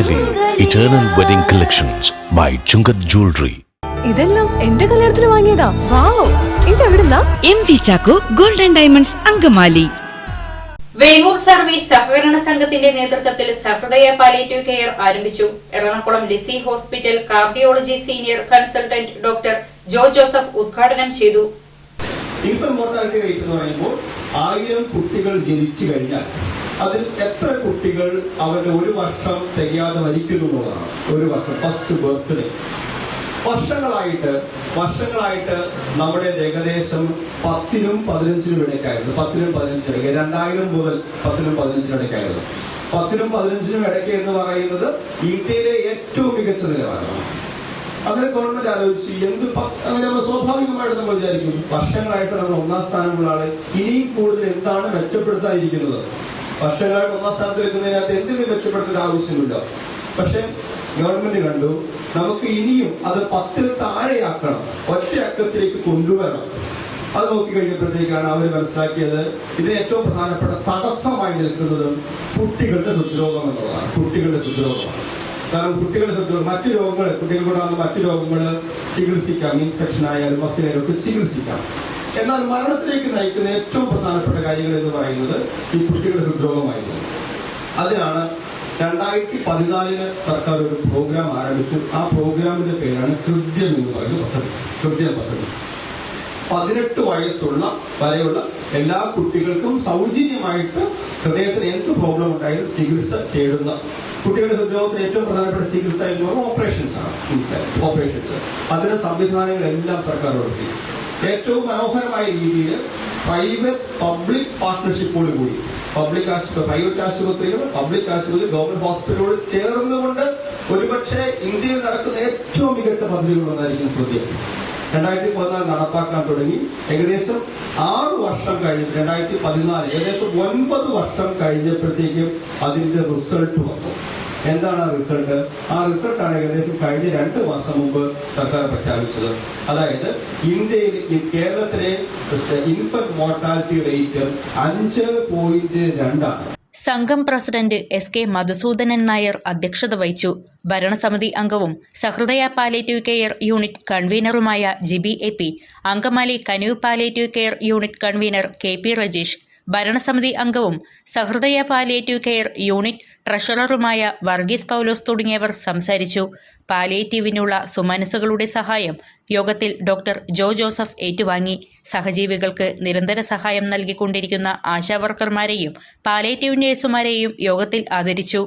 Angamaly eternal wedding collections by Chungath jewellery ഇതെല്ലാം എന്റെ കല്യാണത്തിന് വാങ്ങിയതാ. Wow ഇതെവിടുന്നാ? M V Chacko golden diamonds Angamaly. Vengoor service സഹകരണ സംഘത്തിന്റെ നേതൃത്വത്തിൽ സഹൃദയ പാലിയേറ്റീവ് കെയർ ആരംഭിച്ചു. Ernakulam Lisie hospital cardiology senior consultant doctor Jo Joseph ഉദ്ഘാടനം ചെയ്തു. ഇൻഫന്റ് മോർട്ടാലിറ്റി റേറ്റ് എന്ന് പറയുമ്പോൾ ആയിരം കുട്ടികൾ ജനിച്ചു കഴിഞ്ഞാൽ അതിൽ എത്ര കുട്ടികൾ അവരുടെ ഒരു വർഷം തികയാതെ മരിക്കുന്നു എന്നുള്ളതാണ്. ഒരു വർഷം ഫസ്റ്റ് ബർത്ത്ഡേ വർഷങ്ങളായിട്ട് വർഷങ്ങളായിട്ട് നമ്മുടെ ഏകദേശം പത്തിനും പതിനഞ്ചിനും ഇടയ്ക്കായിരുന്നു. പത്തിനും പതിനഞ്ചിനും ഇടയ്ക്ക്. രണ്ടായിരം മുതൽ പത്തിനും പതിനഞ്ചിനും ഇടയ്ക്കായിരുന്നു. പത്തിനും പതിനഞ്ചിനും ഇടയ്ക്ക് എന്ന് പറയുന്നത് ഇന്ത്യയിലെ ഏറ്റവും മികച്ച നിലവാരമാണ്. അതിന് ഗവൺമെന്റ് ആലോചിച്ച് എന്ത് അങ്ങനെ സ്വാഭാവികമായിട്ട് നമ്മൾ വിചാരിക്കും വർഷങ്ങളായിട്ട് നമ്മൾ ഒന്നാം സ്ഥാനമുള്ള ആൾ ഇനിയും കൂടുതൽ എന്താണ് മെച്ചപ്പെടുത്താതിരിക്കുന്നത് വർഷങ്ങളായിട്ട് ഒന്നാം സ്ഥാനത്ത് വെക്കുന്നതിനകത്ത് എന്തെങ്കിലും മെച്ചപ്പെടുത്തേണ്ട ആവശ്യമില്ല. പക്ഷെ ഗവൺമെന്റ് കണ്ടു നമുക്ക് ഇനിയും അത് പത്തിൽ താഴെയാക്കണം ഒറ്റ അക്കത്തിലേക്ക് കൊണ്ടുവരണം. അത് നോക്കി കഴിഞ്ഞപ്പോഴത്തേക്കാണ് അവർ മനസ്സിലാക്കിയത് ഇതിന് ഏറ്റവും പ്രധാനപ്പെട്ട തടസ്സമായി നിൽക്കുന്നത് കുട്ടികളുടെ ഹൃദ്രോഗം എന്നുള്ളതാണ്. കുട്ടികളുടെ ഹൃദ്രോഗമാണ് കാരണം കുട്ടികളുടെ ഹൃദ്രോഗം മറ്റു രോഗങ്ങൾ കുട്ടികൾക്കുണ്ടാകുന്ന മറ്റു രോഗങ്ങൾ ചികിത്സിക്കാം. ഇൻഫെക്ഷൻ ആയാലും മറ്റു ഒക്കെ ചികിത്സിക്കാം. എന്നാൽ മരണത്തിലേക്ക് നയിക്കുന്ന ഏറ്റവും പ്രധാനപ്പെട്ട കാര്യങ്ങൾ എന്ന് പറയുന്നത് ഈ കുട്ടികളുടെ ഹൃദ്രോഗമായിരുന്നു. അതിനാണ് രണ്ടായിരത്തി പതിനാലിന് സർക്കാർ ഒരു പ്രോഗ്രാം ആരംഭിച്ചു. ആ പ്രോഗ്രാമിന്റെ പേരാണ് ഹൃദ്യം എന്ന് പറയുന്ന പദ്ധതി. ഹൃദ്യം പദ്ധതി. പതിനെട്ട് വയസ്സുള്ള വരെയുള്ള എല്ലാ കുട്ടികൾക്കും സൗജന്യമായിട്ട് ഹൃദയത്തിന് എന്ത് പ്രോബ്ലം ഉണ്ടായാലും ചികിത്സ ചെയ്യുന്ന കുട്ടികളുടെ ഹൃദ്രോഗത്തിന് ഏറ്റവും പ്രധാനപ്പെട്ട ചികിത്സ എന്ന് പറയുന്നത് ഓപ്പറേഷൻസ് ആണ്. ഓപ്പറേഷൻസ് അതിന് സംവിധാനങ്ങളെല്ലാം സർക്കാർ ഒരുക്കി ഏറ്റവും മനോഹരമായ രീതിയിൽ പ്രൈവറ്റ് പബ്ലിക് പാർട്ട്ണർഷിപ്പോട് കൂടി. പബ്ലിക് ആശുപത്രി പ്രൈവറ്റ് ആശുപത്രികൾ പബ്ലിക് ആശുപത്രി ഗവൺമെന്റ് ഹോസ്പിറ്റലുകൾ ചേർന്നുകൊണ്ട് ഒരുപക്ഷെ ഇന്ത്യയിൽ നടക്കുന്ന ഏറ്റവും മികച്ച പദ്ധതികളൊന്നായിരിക്കും ഹൃദയം രണ്ടായിരത്തി പതിനാല് നടപ്പാക്കാൻ തുടങ്ങി. ഏകദേശം ആറ് വർഷം കഴിഞ്ഞ് രണ്ടായിരത്തി പതിനാല് ഏകദേശം ഒൻപത് വർഷം കഴിഞ്ഞപ്പോഴത്തേക്കും അതിന്റെ റിസൾട്ട് വന്നു. എന്താണ് ആ റിസൾട്ട്? ആ റിസൾട്ടാണ് ഏകദേശം കഴിഞ്ഞ രണ്ട് മാസം മുമ്പ് സർക്കാർ പ്രഖ്യാപിച്ചത്. അതായത് ഇന്ത്യയിൽ കേരളത്തിലെ ഇൻഫന്റ് മോർട്ടാലിറ്റി റേറ്റ് അഞ്ച് പോയിന്റ് രണ്ടാണ്. സംഘം president S K Madhusoodanan Nair അധ്യക്ഷത വഹിച്ചു. ഭരണസമിതി അംഗവും സഹൃദയ പാലേറ്റീവ് കെയർ യൂണിറ്റ് കൺവീനറുമായ Jibi A P Angamaly Kanu palliative care unit convener K P Rajeesh ഭരണസമിതി അംഗവും സഹൃദയ പാലിയേറ്റീവ് കെയർ യൂണിറ്റ് ട്രഷററുമായ വർഗീസ് പൗലോസ് തുടങ്ങിയവർ സംസാരിച്ചു. പാലിയേറ്റീവിനുള്ള സുമനസ്സുകളുടെ സഹായം യോഗത്തിൽ ഡോക്ടർ ജോ ജോസഫ് ഏറ്റുവാങ്ങി. സഹജീവികൾക്ക് നിരന്തര സഹായം നൽകിക്കൊണ്ടിരിക്കുന്ന ആശാവർക്കർമാരെയും പാലിയേറ്റീവ് നഴ്സുമാരെയും യോഗത്തിൽ ആദരിച്ചു.